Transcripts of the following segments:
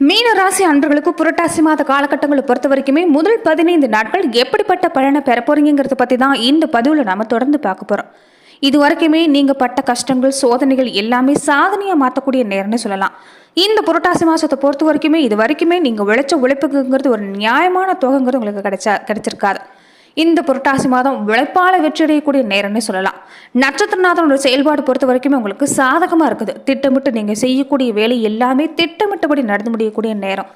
மீன ராசி அன்பர்களுக்கு புரட்டாசி மாத காலகட்டங்களை பொறுத்த வரைக்குமே முதல் பதினைந்து நாட்கள் எப்படிப்பட்ட பலனை பெற போறீங்கிறத பற்றி தான் இந்த பதிவில் நாம தொடர்ந்து பார்க்க போகிறோம் இது வரைக்குமே நீங்கள் பட்ட கஷ்டங்கள் சோதனைகள் எல்லாமே சாதனையாக மாற்றக்கூடிய நேரம்னு சொல்லலாம். இந்த புரட்டாசி மாதத்தை பொறுத்த வரைக்குமே இது வரைக்குமே நீங்கள் உழைச்ச உழைப்புங்கிறது ஒரு நியாயமான தொகைங்கிறது உங்களுக்கு கிடைச்சா கிடைச்சிருக்காது. இந்த புரட்டாசி மாதம் உழைப்பால வெற்றியடையக்கூடிய நேரம்னு சொல்லலாம். நட்சத்திரநாதனோட செயல்பாடு பொறுத்த வரைக்குமே உங்களுக்கு சாதகமாக இருக்குது. திட்டமிட்டு நீங்கள் செய்யக்கூடிய வேலை எல்லாமே திட்டமிட்டபடி நடந்து முடியக்கூடிய நேரம்.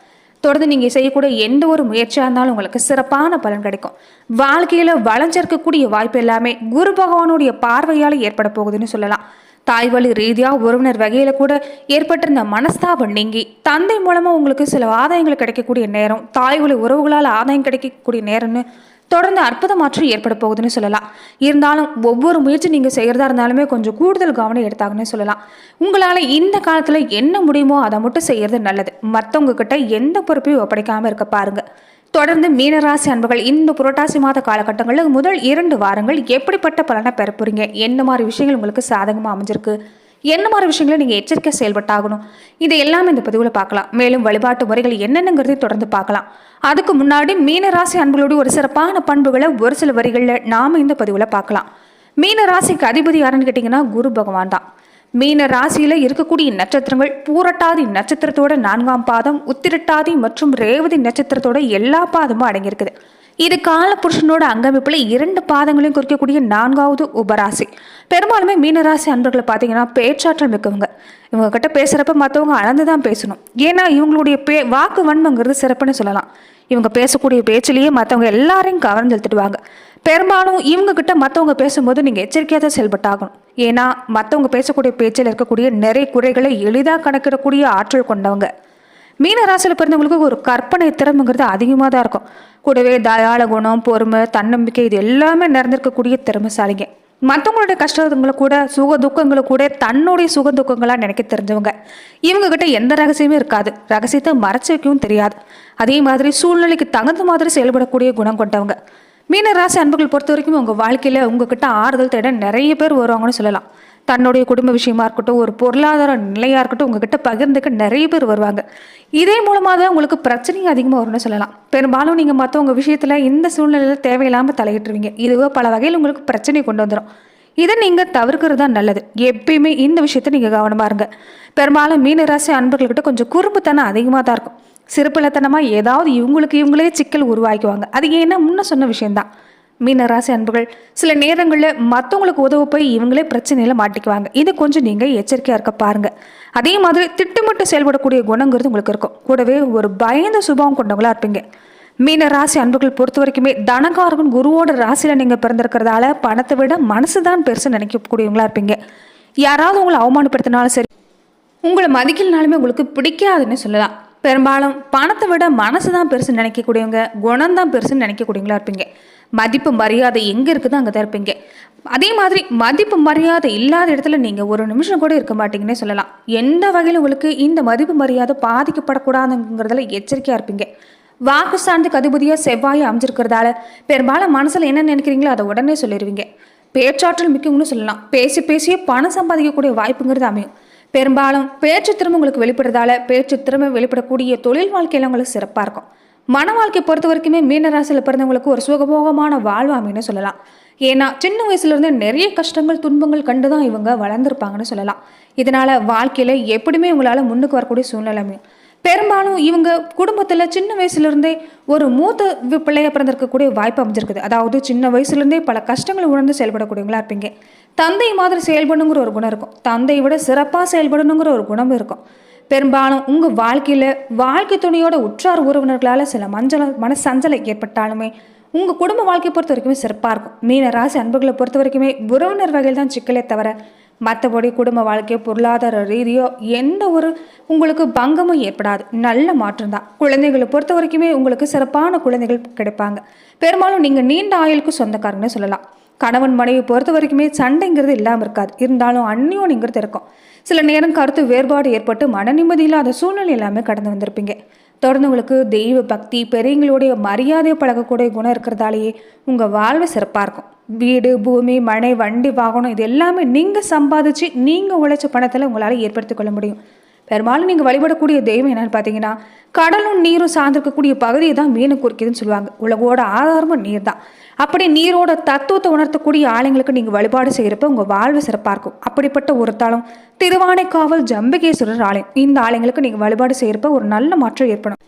தொடர்ந்து நீங்கள் செய்யக்கூடிய எந்த ஒரு முயற்சியாக இருந்தாலும் உங்களுக்கு சிறப்பான பலன் கிடைக்கும். வாழ்க்கையில் வளஞ்சேர்க்கக்கூடிய வாய்ப்பு எல்லாமே குரு பகவானுடைய பார்வையால் ஏற்பட போகுதுன்னு சொல்லலாம். தாய் வழி ரீதியாக உறவினர் வகையில் கூட ஏற்பட்டிருந்த மனஸ்தாபம் நீங்கி தந்தை மூலமாக உங்களுக்கு சில ஆதாயங்கள் கிடைக்கக்கூடிய நேரம் தாய் வழி உறவுகளால் ஆதாயம் கிடைக்கக்கூடிய நேரம்னு தொடர்ந்து அற்புத மாற்றம் ஏற்பட போகுதுன்னு சொல்லலாம். இருந்தாலும் ஒவ்வொரு முயற்சி நீங்கள் செய்கிறதா இருந்தாலுமே கொஞ்சம் கூடுதல் கவனம் எடுத்தாங்கன்னு சொல்லலாம். உங்களால் இந்த காலத்தில் என்ன முடியுமோ அதை மட்டும் செய்கிறது நல்லது. மற்றவங்க கிட்ட எந்த பொறுப்பையும் ஒப்படைக்காமல் இருக்க பாருங்க. தொடர்ந்து மீனராசி அன்புகள் இந்த புரட்டாசி மாத காலகட்டங்களில் முதல் இரண்டு வாரங்கள் எப்படிப்பட்ட பலனை பெற என்ன மாதிரி விஷயங்கள் உங்களுக்கு சாதகமாக அமைஞ்சிருக்கு? என்ன மாதிரி விஷயங்களை நீங்கள் எச்சரிக்கை செயல்பட்டாகணும்? இது எல்லாமே இந்த பதிவில் பார்க்கலாம். மேலும் வழிபாட்டு முறைகள் என்னென்னங்கிறதையும் தொடர்ந்து பார்க்கலாம். அதுக்கு முன்னாடி மீனராசி அன்புகளோடு ஒரு சிறப்பான பண்புகளை ஒரு சில வரிகளில் நாம் இந்த பதிவில் பார்க்கலாம். மீன ராசிக்கு அதிபதி யாருன்னு கேட்டிங்கன்னா குரு பகவான் தான். மீன ராசியில் இருக்கக்கூடிய நட்சத்திரங்கள் பூரட்டாதி நட்சத்திரத்தோட நான்காம் பாதம் உத்திரட்டாதி மற்றும் ரேவதி நட்சத்திரத்தோட எல்லா பாதமும் அடங்கியிருக்குது. இது கால புருஷனோட அங்கமைப்பில் இரண்டு பாதங்களையும் குறிக்கக்கூடிய நான்காவது உபராசி. பெரும்பாலுமே மீனராசி அன்பர்களை பார்த்தீங்கன்னா பேச்சாற்றல் மிக்கவங்க. இவங்க கிட்ட பேசுகிறப்ப மற்றவங்க அளந்து தான் பேசணும். ஏன்னா இவங்களுடைய பே வாக்கு வன்மங்கிறது சிறப்புன்னு சொல்லலாம். இவங்க பேசக்கூடிய பேச்சிலேயே மற்றவங்க எல்லாரையும் கவர்ந்து செலுத்திடுவாங்க பெரும்பாலும் இவங்க கிட்ட மற்றவங்க பேசும்போது நீங்கள் எச்சரிக்கையாக தான் செயல்பட்டாகணும். ஏன்னா மற்றவங்க பேசக்கூடிய பேச்சில் இருக்கக்கூடிய நிறைய குறைகளை எளிதாக கணக்கிடக்கூடிய ஆற்றல் கொண்டவங்க. மீன ராசியில் பிறந்தவங்களுக்கு ஒரு கற்பனை திறமைங்கிறது அதிகமாக தான் இருக்கும். கூடவே தயாள குணம் பொறுமை தன்னம்பிக்கை இது எல்லாமே நிறைந்திருக்கக்கூடிய திறமைசாலிங்க. மற்றவங்களுடைய கஷ்டங்களை கூட சுக துக்கங்களை கூட தன்னுடைய சுக துக்கங்களாக நினைக்க தெரிஞ்சவங்க. இவங்க கிட்ட எந்த ரகசியமே இருக்காது. ரகசியத்தை மறைச்சு வைக்கவும் தெரியாது. அதே மாதிரி சூழ்நிலைக்கு தகுந்த மாதிரி செயல்படக்கூடிய குணம் கொண்டவங்க. மீனராசி அன்புகள் பொறுத்த வரைக்கும் உங்கள் வாழ்க்கையில் உங்ககிட்ட ஆறுதல் தேட நிறைய பேர் வருவாங்கன்னு சொல்லலாம். தன்னுடைய குடும்ப விஷயமா இருக்கட்டும் ஒரு பொருளாதார நிலையாக இருக்கட்டும் உங்ககிட்ட பகிர்ந்துக்க நிறைய பேர் வருவாங்க. இதே மூலமாக தான் உங்களுக்கு பிரச்சனையும் அதிகமாக வரும்னு சொல்லலாம். பெரும்பாலும் நீங்கள் மற்றவங்க விஷயத்தில் இந்த சூழ்நிலையில் தேவையில்லாமல் தலையிட்டுருவீங்க. இதுவோ பல வகையில் உங்களுக்கு பிரச்சனை கொண்டு வந்துடும் இதை நீங்கள் தவிர்க்கிறது தான் நல்லது. எப்பயுமே இந்த விஷயத்தை நீங்கள் கவனமாக இருங்க. பெரும்பாலும் மீனராசி அன்பர்கள்கிட்ட கொஞ்சம் குறும்புத்தனம் அதிகமாக தான் இருக்கும். சிறுப்பிள்ளத்தனமாக ஏதாவது இவங்களுக்கு இவங்களே சிக்கல் உருவாக்குவாங்க அது ஏன்னா முன்ன சொன்ன விஷயம்தான். மீனராசி அன்புகள் சில நேரங்களில் மற்றவங்களுக்கு உதவ போய் இவங்களே பிரச்சனையில் மாட்டிக்குவாங்க. இது கொஞ்சம் நீங்கள் எச்சரிக்கையாக இருக்க பாருங்கள் அதே மாதிரி திட்டமிட்டு செயல்படக்கூடிய குணங்கிறது உங்களுக்கு இருக்கும். கூடவே ஒரு பயந்த சுபாவம் கொண்டவங்களா இருப்பீங்க. மீன ராசி அன்புகள் பொறுத்த வரைக்குமே தனகாரகன் குருவோட ராசியில் நீங்கள் பிறந்திருக்கிறதால பணத்தை விட மனசு தான் பெருசு நினைக்கக்கூடியவங்களா இருப்பீங்க. யாராவது உங்களை அவமானப்படுத்தினாலும் சரி உங்களை மதிக்கலனாலுமே உங்களுக்கு பிடிக்காதுன்னு சொல்லலாம். பெரும்பாலும் பணத்தை விட மனசு தான் பெருசு நினைக்கக்கூடியவங்க குணம் தான் பெருசுன்னு நினைக்கக்கூடியவங்களா இருப்பீங்க. மதிப்பு மரியாதை எங்கே இருக்குதோ அங்கே தான் இருப்பீங்க. அதே மாதிரி மதிப்பு மரியாதை இல்லாத இடத்துல நீங்கள் ஒரு நிமிஷம் கூட இருக்க மாட்டீங்கன்னே சொல்லலாம். எந்த வகையில் உங்களுக்கு இந்த மதிப்பு மரியாதை பாதிக்கப்படக்கூடாதுங்கிறதுல எச்சரிக்கையாக இருப்பீங்க. வாக்கு சார்ந்துக்கு அதிபதியாக செவ்வாயை அமைஞ்சிருக்கிறதால பெரும்பாலும் மனசில் என்ன நினைக்கிறீங்களோ அதை உடனே சொல்லிடுவீங்க பேச்சாற்றல் மிக்கவங்கன்னு சொல்லலாம். பேசி பேசியே பணம் சம்பாதிக்கக்கூடிய வாய்ப்புங்கிறது அமையும். பெரும்பாலும் பேச்சு திறமை உங்களுக்கு வெளிப்படுறதால பேச்சு திறமை வெளிப்படக்கூடிய தொழில் வாழ்க்கையில் உங்களுக்கு சிறப்பாக இருக்கும். மன வாழ்க்கை பொறுத்த வரைக்குமே மீனராசியில் பிறந்தவங்களுக்கு ஒரு சுகபோகமான வாழ்வு அப்படின்னு சொல்லலாம். ஏன்னா சின்ன வயசுலேருந்தே நிறைய கஷ்டங்கள் துன்பங்கள் கண்டு தான் இவங்க வளர்ந்துருப்பாங்கன்னு சொல்லலாம். இதனால் வாழ்க்கையில் எப்படியுமே இவங்களால் முன்னுக்கு வரக்கூடிய சூழ்நிலை பெரும்பாலும் இவங்க குடும்பத்தில் சின்ன வயசுலேருந்தே ஒரு மூத்த வி- பிள்ளைய பிறந்திருக்கக்கூடிய வாய்ப்பு அமைஞ்சிருக்குது. அதாவது சின்ன வயசுலேருந்தே பல கஷ்டங்களை உணர்ந்து செயல்படக்கூடியவங்களா இருப்பீங்க. தந்தை மாதிரி செயல்படணுங்கிற ஒரு குணம் இருக்கும். தந்தையை விட சிறப்பாக செயல்படணுங்கிற ஒரு குணம் இருக்கும். பெரும்பாலும் உங்கள் வாழ்க்கையில் வாழ்க்கை துணையோட உற்றார் உறவினர்களால் சில மஞ்சள் மனசஞ்சலை ஏற்பட்டாலுமே உங்கள் குடும்ப வாழ்க்கையை பொறுத்த வரைக்குமே சிறப்பாக இருக்கும். மீன ராசி அன்புகளை பொறுத்த வரைக்குமே உறவினர் வகையில் தான் சிக்கலே தவிர மற்றபடி குடும்ப வாழ்க்கையோ பொருளாதார ரீதியோ எந்த ஒரு உங்களுக்கு பங்கமும் ஏற்படாது. நல்ல மாற்றம் தான். குழந்தைகளை பொறுத்த வரைக்குமே உங்களுக்கு சிறப்பான குழந்தைகள் கிடைப்பாங்க. பெரும்பாலும் நீங்கள் நீண்ட ஆயுளுக்கு சொந்தக்காரங்கன்னு சொல்லலாம். கணவன் மனைவி பொறுத்த வரைக்குமே சண்டைங்கிறது இல்லாமல் இருக்காது. இருந்தாலும் அந்நியோனிங்கிறது இருக்கும். சில நேரம் கருத்து வேறுபாடு ஏற்பட்டு மன நிம்மதி இல்லாத சூழ்நிலை எல்லாமே கடந்து வந்திருப்பீங்க. தொடர்ந்து உங்களுக்கு தெய்வ பக்தி பெரியங்களுடைய மரியாதையை பழகக்கூடிய குணம் இருக்கிறதாலேயே உங்கள் வாழ்வு சிறப்பாக இருக்கும். வீடு பூமி மனை வண்டி வாகனம் இது எல்லாமே நீங்கள் சம்பாதிச்சு நீங்கள் உழைச்ச பணத்தில் உங்களால் ஏற்படுத்திக் கொள்ள முடியும். பெரும்பாலும் நீங்கள் வழிபடக்கூடிய தெய்வம் என்னன்னு பார்த்தீங்கன்னா கடலும் நீரும் சார்ந்திருக்கக்கூடிய பகுதியை தான் மீனை குறிக்குதுன்னு சொல்லுவாங்க. உலகோட ஆதாரமும் நீர் தான். அப்படி நீரோட தத்துவத்தை உணர்த்தக்கூடிய ஆலயங்களுக்கு நீங்கள் வழிபாடு செய்கிறப்ப உங்கள் வாழ்வு சிறப்பாக இருக்கும். அப்படிப்பட்ட ஒரு தளம் திருவானைக்காவல் ஜம்பகேஸ்வரர் ஆலயம். இந்த ஆலயங்களுக்கு நீங்கள் வழிபாடு செய்கிறப்ப ஒரு நல்ல மாற்றம் ஏற்படும்.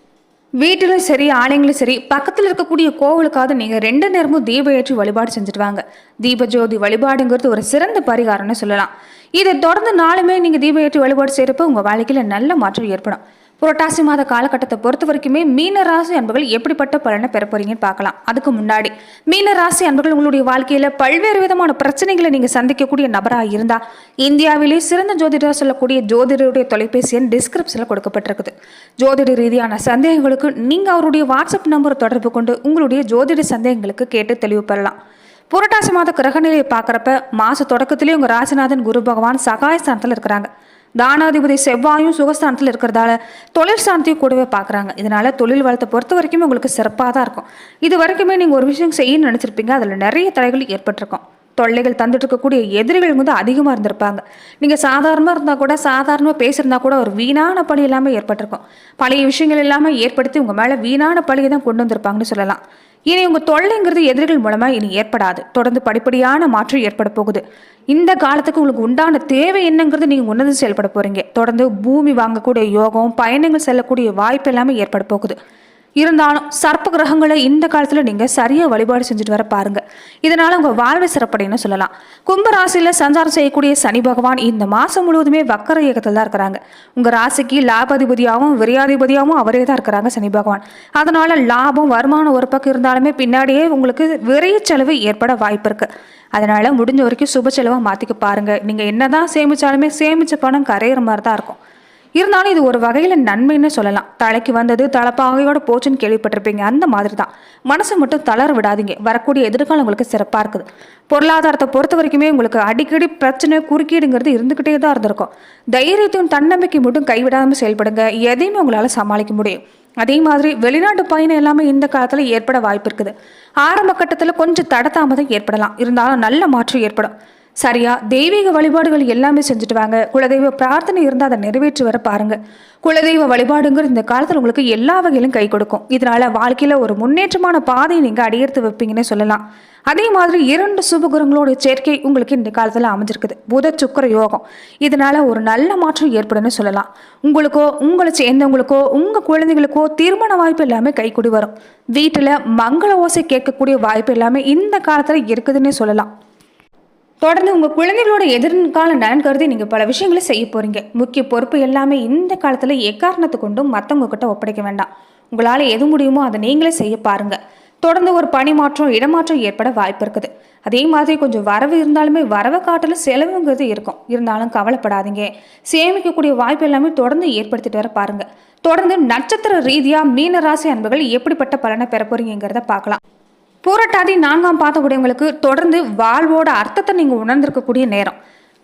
வீட்டிலும் சரி ஆலயங்களும் சரி பக்கத்தில் இருக்கக்கூடிய கோவிலுக்காவது நீங்கள் ரெண்டு நேரமும் தீப ஏற்றி வழிபாடு செஞ்சுட்டு வாங்க. தீபஜோதி வழிபாடுங்கிறது ஒரு சிறந்த பரிகாரம்னு சொல்லலாம். இதை தொடர்ந்து நாளுமே நீங்கள் தீப ஏற்றி வழிபாடு செய்கிறப்ப உங்கள் வாழ்க்கையில் நல்ல மாற்றம் ஏற்படும். புரட்டாசி மாத காலகட்டத்தை பொறுத்த வரைக்குமே மீன ராசி அன்பர்கள் எப்படிப்பட்ட பலனை பெற போறீங்கன்னு பார்க்கலாம். அதுக்கு முன்னாடி மீன ராசி அன்பர்கள் உங்களுடைய வாழ்க்கையில பல்வேறு விதமான பிரச்சனைகளை நீங்க சந்திக்கக்கூடிய நபராக இருந்தா இந்தியாவிலே சிறந்த ஜோதிடர் சொல்லக்கூடிய ஜோதிடருடைய தொலைபேசி எண் டிஸ்கிரிப்ஷனில் கொடுக்கப்பட்டிருக்குது. ஜோதிட ரீதியான சந்தேகங்களுக்கு நீங்க அவருடைய வாட்ஸ்அப் நம்பர் தொடர்பு கொண்டு உங்களுடைய ஜோதிட சந்தேகங்களுக்கு கேட்டு தெளிவு பெறலாம். புரட்டாசி மாத கிரகநிலையை பார்க்குறப்ப மாத தொடக்கத்திலேயே உங்கள் ராசிநாதன் குரு பகவான் சகாயஸ்தானத்தில் இருக்கிறாங்க. தானாதிபதி செவ்வாயும் சுகஸ்தானத்தில் இருக்கிறதால தொழில் சாந்தியும் கூடவே பார்க்குறாங்க இதனால் தொழில் வளத்தை பொறுத்த வரைக்கும் உங்களுக்கு சிறப்பாக தான் இருக்கும். இது வரைக்குமே நீங்கள் ஒரு விஷயம் செய்யணும்னு நினச்சிருப்பீங்க. அதில் நிறைய தடைகள் ஏற்பட்டிருக்கும். தொல்லைகள் தந்துட்டு இருக்கக்கூடிய எதிரிகள் வந்து அதிகமாக இருந்திருப்பாங்க. நீங்கள் சாதாரணமாக இருந்தால் கூட சாதாரணமாக பேசியிருந்தா கூட ஒரு வீணான பழி இல்லாமல் ஏற்பட்டிருக்கும். பழைய விஷயங்கள் இல்லாமல் ஏற்படுத்தி உங்கள் மேலே வீணான பழியை தான் கொண்டு வந்திருப்பாங்கன்னு சொல்லலாம். இனி உங்கள் தொல்லைங்கிறது எதிரிகள் மூலமாக இனி ஏற்படாது. தொடர்ந்து படிப்படியான மாற்றம் ஏற்பட போகுது. இந்த காலத்துக்கு உங்களுக்கு உண்டான தேவை என்னங்கிறது நீங்கள் உணர்ந்து செயல்பட போகிறீங்க தொடர்ந்து பூமி வாங்கக்கூடிய யோகம் பயணங்கள் செல்லக்கூடிய வாய்ப்பு எல்லாமே ஏற்பட போகுது. இருந்தாலும் சர்ப்ப கிரகங்களை இந்த காலத்தில் நீங்கள் சரியாக வழிபாடு செஞ்சுட்டு வர பாருங்கள் இதனால் உங்கள் வாழ்வை சிறப்படைன்னு சொல்லலாம். கும்ப ராசியில் சஞ்சாரம் செய்யக்கூடிய சனி பகவான் இந்த மாதம் முழுவதுமே வக்கர இயக்கத்தில் தான் இருக்கிறாங்க. உங்கள் ராசிக்கு லாபாதிபதியாகவும் விரையாதிபதியாகவும் அவரே தான் இருக்கிறாங்க சனி பகவான். அதனால் லாபம் வருமானம் ஒரு பக்கம் இருந்தாலுமே பின்னாடியே உங்களுக்கு விரைய செலவு ஏற்பட வாய்ப்பு இருக்குது அதனால் முடிஞ்ச வரைக்கும் சுப செலவாக மாற்றிக்க பாருங்கள் நீங்கள் என்னதான் சேமித்தாலுமே சேமித்த பணம் கரையிற மாதிரி தான் இருக்கும். இருந்தாலும் இது ஒரு வகையில் நன்மைன்னு சொல்லலாம். தலைக்கு வந்தது தலைப்பாகையோட போச்சுன்னு கேள்விப்பட்டிருப்பீங்க. அந்த மாதிரி தான் மனசை மட்டும் தளர விடாதீங்க. வரக்கூடிய எதிர்காலம் உங்களுக்கு சிறப்பாக இருக்குது. பொருளாதாரத்தை பொறுத்த வரைக்குமே உங்களுக்கு அடிக்கடி பிரச்சனை குறுக்கீடுங்கிறது இருந்துக்கிட்டே தான் இருந்திருக்கும். தைரியத்தையும் தன்னம்பிக்கை மட்டும் கைவிடாமல் செயல்படுங்க. எதையுமே உங்களால் சமாளிக்க முடியும். அதே மாதிரி வெளிநாட்டு பயணம் எல்லாமே இந்த காலத்தில் ஏற்பட வாய்ப்பு இருக்குது. ஆரம்ப கட்டத்தில் கொஞ்சம் தடத்தாமதம் ஏற்படலாம். இருந்தாலும் நல்ல மாற்றம் ஏற்படும். சரியா தெய்வீக வழிபாடுகள் எல்லாமே செஞ்சுட்டு வாங்க குலதெய்வ பிரார்த்தனை இருந்தால் அதை நிறைவேற்றி வர பாருங்க. குலதெய்வ வழிபாடுங்கிற இந்த காலத்தில் உங்களுக்கு எல்லா வகையிலும் கை கொடுக்கும். இதனால வாழ்க்கையில் ஒரு முன்னேற்றமான பாதையை நீங்கள் அடியெடுத்து வைப்பீங்கன்னே சொல்லலாம். அதே மாதிரி இரண்டு சுபகுரங்களோட சேர்க்கை உங்களுக்கு இந்த காலத்தில் அமைஞ்சிருக்குது. புத சுக்கர யோகம். இதனால ஒரு நல்ல மாற்றம் ஏற்படும்னு சொல்லலாம். உங்களுக்கோ உங்களை சேர்ந்தவங்களுக்கோ உங்கள் குழந்தைகளுக்கோ திருமண வாய்ப்பு எல்லாமே கைக்கூடி வரும். வீட்டில் மங்கள ஓசை கேட்கக்கூடிய வாய்ப்பு எல்லாமே இந்த காலத்தில் இருக்குதுன்னே சொல்லலாம். தொடர்ந்து உங்கள் குழந்தைகளோட எதிர்கால நலன் கருதி நீங்கள் பல விஷயங்களை செய்ய போகிறீங்க முக்கிய பொறுப்பு எல்லாமே இந்த காலத்தில் எக்காரணத்தை கொண்டும் மற்றவங்க கிட்ட ஒப்படைக்க வேண்டாம். உங்களால் எது முடியுமோ அதை நீங்களே செய்ய பாருங்கள் தொடர்ந்து ஒரு பணி மாற்றம் இடமாற்றம் ஏற்பட வாய்ப்பு இருக்குது. அதே மாதிரி கொஞ்சம் வரவு இருந்தாலுமே வரவை காட்டிலும் செலவுங்கிறது இருக்கும். இருந்தாலும் கவலைப்படாதீங்க. சேமிக்கக்கூடிய வாய்ப்பு எல்லாமே தொடர்ந்து ஏற்படுத்திட்டு வர பாருங்க. தொடர்ந்து நட்சத்திர ரீதியாக மீன ராசி அன்புகள் எப்படிப்பட்ட பலனை பெற போறீங்கிறத பார்க்கலாம். பூரட்டாதி நான்காம் பார்த்தக்கூடியவங்களுக்கு தொடர்ந்து வாழ்வோட அர்த்தத்தை நீங்கள் உணர்ந்திருக்கக்கூடிய நேரம்.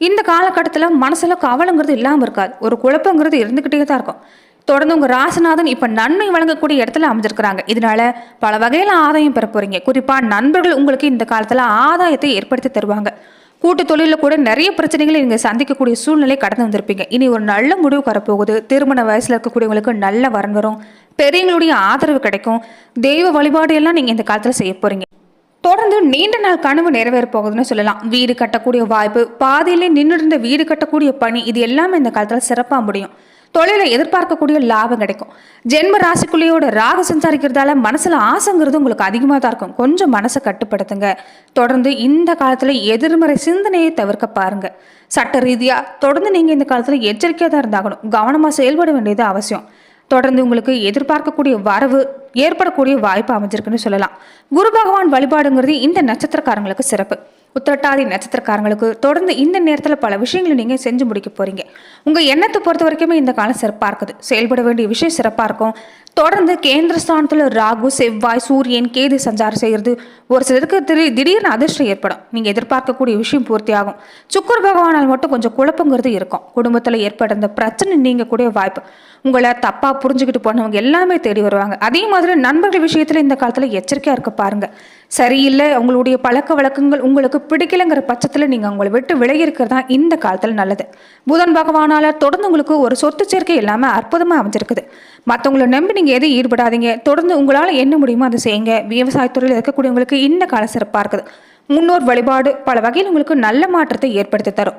இந்த காலகட்டத்தில் மனசில் கவலைங்கிறது இல்லாமல் இருக்காது. ஒரு குழப்பங்கிறது இருந்துக்கிட்டே தான் இருக்கும். தொடர்ந்து உங்கள் ராசிநாதன் இப்போ நன்மை வழங்கக்கூடிய இடத்துல அமைஞ்சிருக்கிறாங்க. இதனால பல வகையில் ஆதாயம் பெற போகிறீங்க குறிப்பாக நண்பர்கள் உங்களுக்கு இந்த காலத்தில் ஆதாயத்தை ஏற்படுத்தி தருவாங்க. கூட்டு தொழிலில் கூட நிறைய பிரச்சனைகளை நீங்கள் சந்திக்கக்கூடிய சூழ்நிலை கடந்து வந்திருப்பீங்க. இனி ஒரு நல்ல முடிவு வரப்போகுது. திருமண வயசில் இருக்கக்கூடியவங்களுக்கு நல்ல வரன் வரும். பெரியவங்களுடைய ஆதரவு கிடைக்கும். தெய்வ வழிபாடு எல்லாம் நீங்கள் இந்த காலத்தில் செய்ய போகிறீங்க தொடர்ந்து நீண்ட நாள் கனவு நிறைவேற போகுதுன்னு சொல்லலாம். வீடு கட்டக்கூடிய வாய்ப்பு பாதையிலே நின்று இருந்த வீடு கட்டக்கூடிய பணி இது எல்லாமே இந்த காலத்தில் சிறப்பாக முடியும். தொழிலை எதிர்பார்க்கக்கூடிய லாபம் கிடைக்கும். ஜென்ம ராசிக்குள்ளேயோட ராக சஞ்சாரிக்கிறதால மனசில் ஆசைங்கிறது உங்களுக்கு அதிகமாக தான் இருக்கும். கொஞ்சம் மனசை கட்டுப்படுத்துங்க. தொடர்ந்து இந்த காலத்தில் எதிர்மறை சிந்தனையை தவிர்க்க பாருங்க. சட்ட ரீதியாக தொடர்ந்து நீங்கள் இந்த காலத்தில் எச்சரிக்கையாக தான் இருந்தாகணும். கவனமாக செயல்பட வேண்டியது அவசியம். தொடர்ந்து உங்களுக்கு எதிர்பார்க்கக்கூடிய வரவு ஏற்படக்கூடிய வாய்ப்பு அமைஞ்சிருக்குன்னு சொல்லலாம். குரு பகவான் வழிபாடுங்கிறது இந்த நட்சத்திரக்காரங்களுக்கு சிறப்பு. உத்திரட்டாதி நட்சத்திரக்காரங்களுக்கு தொடர்ந்து இந்த நேரத்தில் பல விஷயங்களை நீங்கள் செஞ்சு முடிக்க போகிறீங்க உங்கள் எண்ணத்தை பொறுத்த வரைக்குமே இந்த காலம் சிறப்பாக இருக்குது. செயல்பட வேண்டிய விஷயம் சிறப்பாக இருக்கும். தொடர்ந்து கேந்திர ஸ்தானத்தில் ராகு செவ்வாய் சூரியன் கேது சஞ்சாரம் செய்கிறது. ஒரு சிலருக்கு திடீர் திடீர்னு அதிர்ஷ்டம் ஏற்படும். நீங்கள் எதிர்பார்க்கக்கூடிய விஷயம் பூர்த்தியாகும் சுக்கர் பகவானால் மட்டும் கொஞ்சம் குழப்பங்கிறது இருக்கும். குடும்பத்தில் ஏற்படுற இந்த பிரச்சனை நீங்கக்கூடிய வாய்ப்பு. உங்களை தப்பாக புரிஞ்சுக்கிட்டு போனவங்க எல்லாமே தேடி வருவாங்க. அதே மாதிரி நண்பர்கள் விஷயத்தில் இந்த காலத்தில் எச்சரிக்கையாக இருக்க பாருங்கள் சரியில்லை உங்களுடைய பழக்க வழக்கங்கள் உங்களுக்கு பிடிக்கலைங்கிற பட்சத்தில் நீங்கள் உங்களை விட்டு விலகி இருக்கிறது தான் இந்த காலத்தில் நல்லது. புதன் பகவானால தொடர்ந்து உங்களுக்கு ஒரு சொத்து சேர்க்கை இல்லாமல் அற்புதமாக அமைஞ்சிருக்குது. மற்றவங்களை நம்பி நீங்கள் எதுவும் ஈடுபடாதீங்க. தொடர்ந்து உங்களால் என்ன முடியுமோ அதை செய்யுங்க. விவசாயத்துறையில் இருக்கக்கூடியவங்களுக்கு இந்த காலம் சிறப்பாக இருக்குது. முன்னோர் வழிபாடு பல வகையில் உங்களுக்கு நல்ல மாற்றத்தை ஏற்படுத்தி தரும்.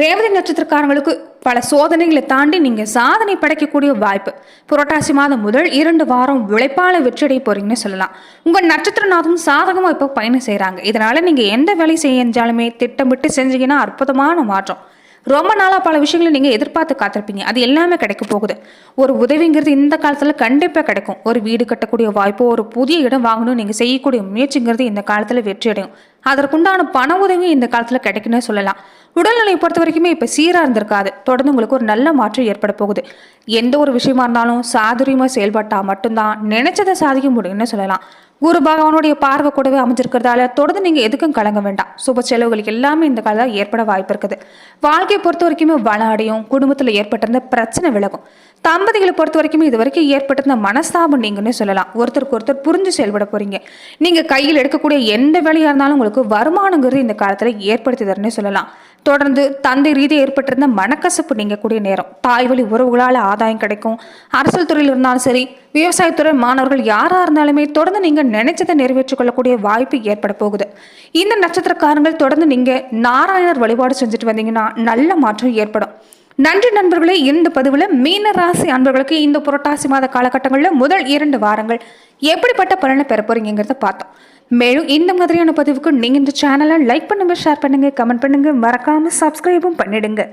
ரேவதி நட்சத்திரக்காரங்களுக்கு பல சோதனைகளை தாண்டி நீங்கள் சாதனை படைக்கக்கூடிய வாய்ப்பு. புரட்டாசி மாதம் முதல் இரண்டு வாரம் உழைப்பால வெற்றியடைய போறீங்கன்னு சொல்லலாம். உங்கள் நட்சத்திரநாதம் சாதகமாக இப்போ பயணம் செய்கிறாங்க இதனால் நீங்கள் எந்த வேலை செஞ்சாலுமே திட்டமிட்டு செஞ்சீங்கன்னா அற்புதமான மாற்றம். ரொம்ப நாளாக பல விஷயங்களை நீங்கள் எதிர்பார்த்து காத்திருப்பீங்க. அது எல்லாமே கிடைக்க போகுது. ஒரு உதவிங்கிறது இந்த காலத்தில் கண்டிப்பாக கிடைக்கும். ஒரு வீடு கட்டக்கூடிய வாய்ப்போ ஒரு புதிய இடம் வாங்கணும் நீங்கள் செய்யக்கூடிய முயற்சிங்கிறது இந்த காலத்தில் வெற்றி அடையும். அதற்குண்டான பண உதவி இந்த காலத்தில் கிடைக்குன்னு சொல்லலாம். உடல்நிலையை பொறுத்த வரைக்குமே இப்போ சீராக இருந்திருக்காது. தொடர்ந்து உங்களுக்கு ஒரு நல்ல மாற்றம் ஏற்பட போகுது. எந்த ஒரு விஷயமா இருந்தாலும் சாதுரியமாக செயல்பட்டால் மட்டும்தான். நினைச்சதை சாதிக்க முடியும்னு சொல்லலாம். குரு பகவானுடைய பார்வை கூடவே அமைஞ்சிருக்கிறதால தொடர்ந்து நீங்கள் எதுக்கும் கலங்க வேண்டாம். சுப செலவுகள் எல்லாமே இந்த காலத்தில் ஏற்பட வாய்ப்பு இருக்குது. வாழ்க்கையை பொறுத்த வரைக்குமே வள அடையும் குடும்பத்தில் ஏற்பட்டிருந்த பிரச்சனை விலகும். தம்பதிகளை பொறுத்த வரைக்குமே இது வரைக்கும் ஏற்பட்டிருந்த மனஸ்தாபம் நீங்கன்னு சொல்லலாம். ஒருத்தருக்கு ஒருத்தர் புரிஞ்சு செயல்பட போறீங்க. நீங்க கையில் எடுக்கக்கூடிய எந்த வேலையாக இருந்தாலும் உங்களுக்கு வருமானங்கிறது இந்த காலத்துல ஏற்படுத்தி தரணும்னு சொல்லலாம். தொடர்ந்து தந்தை ரீதியாக ஏற்பட்டிருந்த மனக்கசப்பு நீங்கக்கூடிய நேரம். தாய் வழி உறவுகளால் ஆதாயம் கிடைக்கும். அரசியல் துறையில் இருந்தாலும் சரி விவசாயத்துறை மாணவர்கள் யாராக இருந்தாலுமே தொடர்ந்து நீங்கள் நினைச்சதை நிறைவேற்றிக் கொள்ளக்கூடிய வாய்ப்பு ஏற்பட போகுது இந்த நட்சத்திரக்காரங்கள் தொடர்ந்து நீங்கள் நாராயணர் வழிபாடு செஞ்சுட்டு வந்தீங்கன்னா நல்ல மாற்றம் ஏற்படும். நன்றி நண்பர்களே இந்த பதிவில் மீன ராசி அன்பர்களுக்கு இந்த புரட்டாசி மாத காலகட்டங்களில் முதல் இரண்டு வாரங்கள் எப்படிப்பட்ட பலனை பெற போறீங்கிறத பார்த்தோம். மேலும் இந்த மாதிரியான பதிவுக்கு நீங்கள் இந்த சேனலை லைக் பண்ணுங்கள் ஷேர் பண்ணுங்கள் கமெண்ட் பண்ணுங்கள் மறக்காமல் சப்ஸ்கிரைபும் பண்ணிடுங்க.